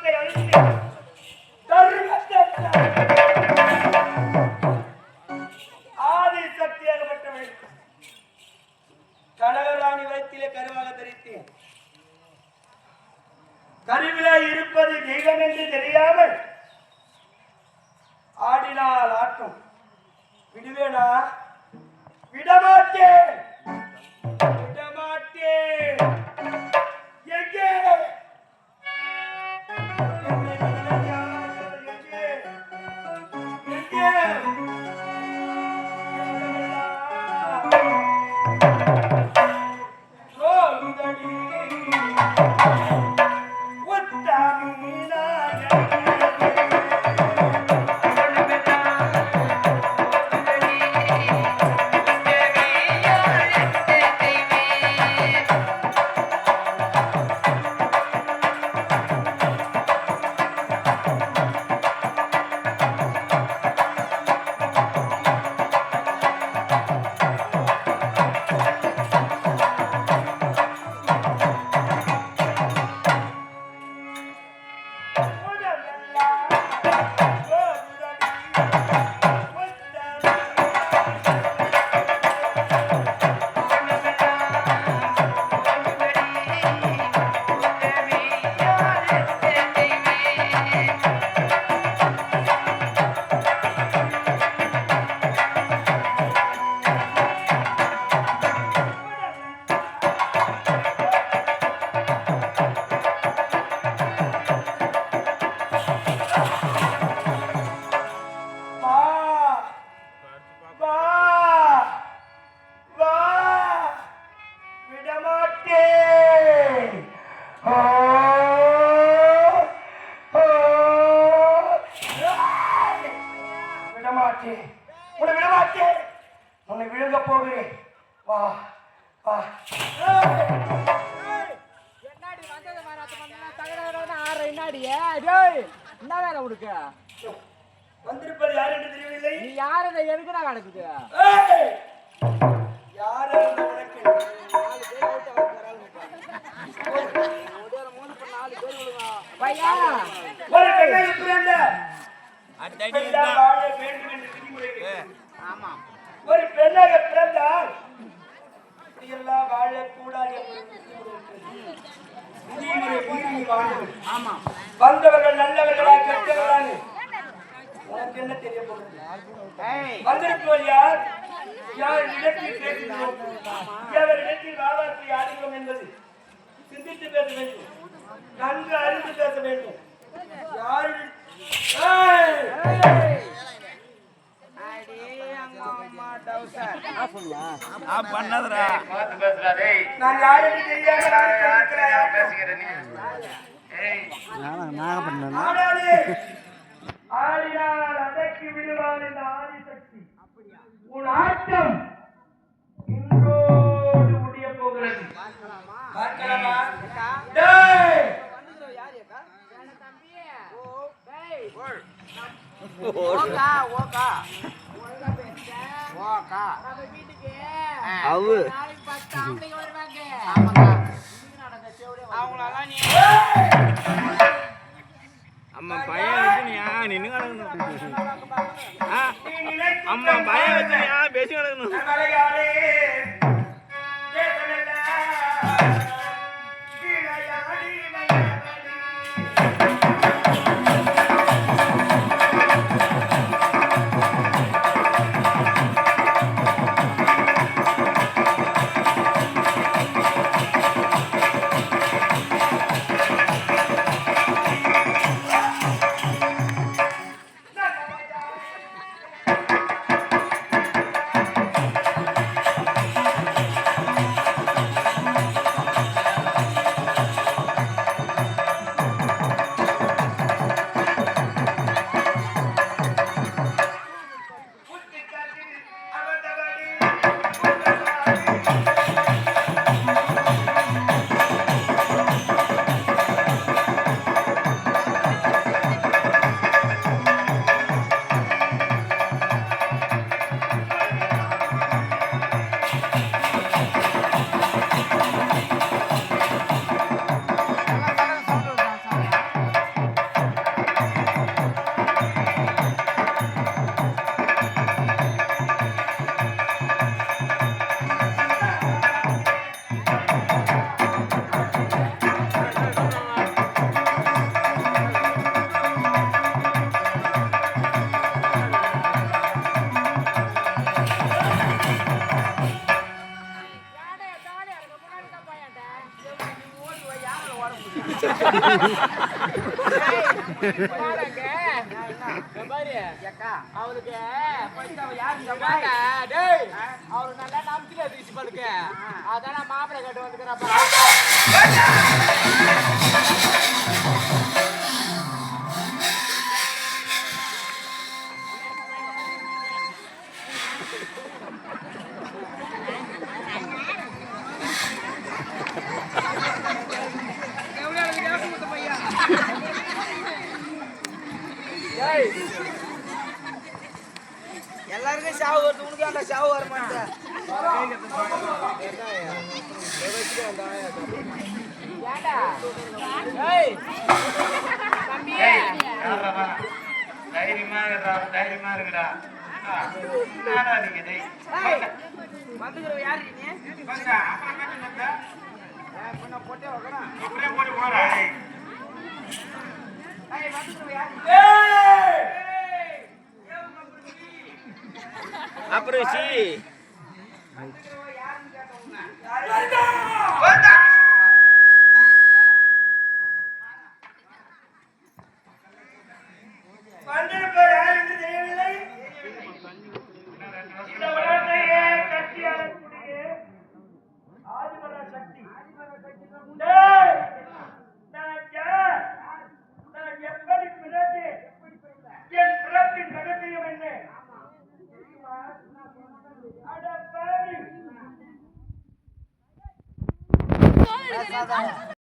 அதர்மத்தை அழித்து தர்மத்தை ஆதி கனகராணி வயிற்றிலே கருவாக தரித்தேன் கருவிலே இருப்பது தெய்வம் என்று தெரியாமல் ஆடினால் ஆட்டம். விடுவேனா? விடமாட்டேன். வா வா. என்னாடி வந்தது வராது வந்தா தகராறு ஆறு என்னாடி? டேய் என்ன வேலை உனக்கு? வந்திருப்பது யார் என்று தெரியவில்லை. நீ யாரு இதை எதுக்குடா கிடக்குது ஏய்! வந்தவர்கள் நல்லவர்களா கெட்டவர்களா உனக்கு என்ன தெரிய வந்திருப்பவர் யார்? யார் இடத்தில் பேசுகிறோம்? எவர் இடத்தில் ஆடுகிறோம் என்பது சிந்தித்து பேச வேண்டும். நன்கு அறிந்து பேச வேண்டும். யார் ஏய்! அடி அம்மா அம்மா டவுசர். பண்ணதுடா. நான் யார் என்று தெரியாம நான் பேசுகிறேன். ஆடாதே. ஆடினால் அதற்கு விடுவான் இந்த ஆதிசக்தி. உன் ஆட்டம் இன்றோடு முடிய போகிறது. பார்க்கலாமா? அவு. அம்மா பையன் வச்சுனியா? நீ யா நின்று கிடக்கணும் அம்மா பையன் வச்சுனியா? பேசி கிடக்கணும் அவளுக்கு அவளுக்கு நல்லா நம்பிக்கை இருந்துச்சு படுக்க அதான் மாப்பிள்ளை கட்டு வந்துக்கிறப்ப தைரியமா இருக்கடா தைரியமா இருக்கடா போட்டு போறேன் அப்புறம் சி together.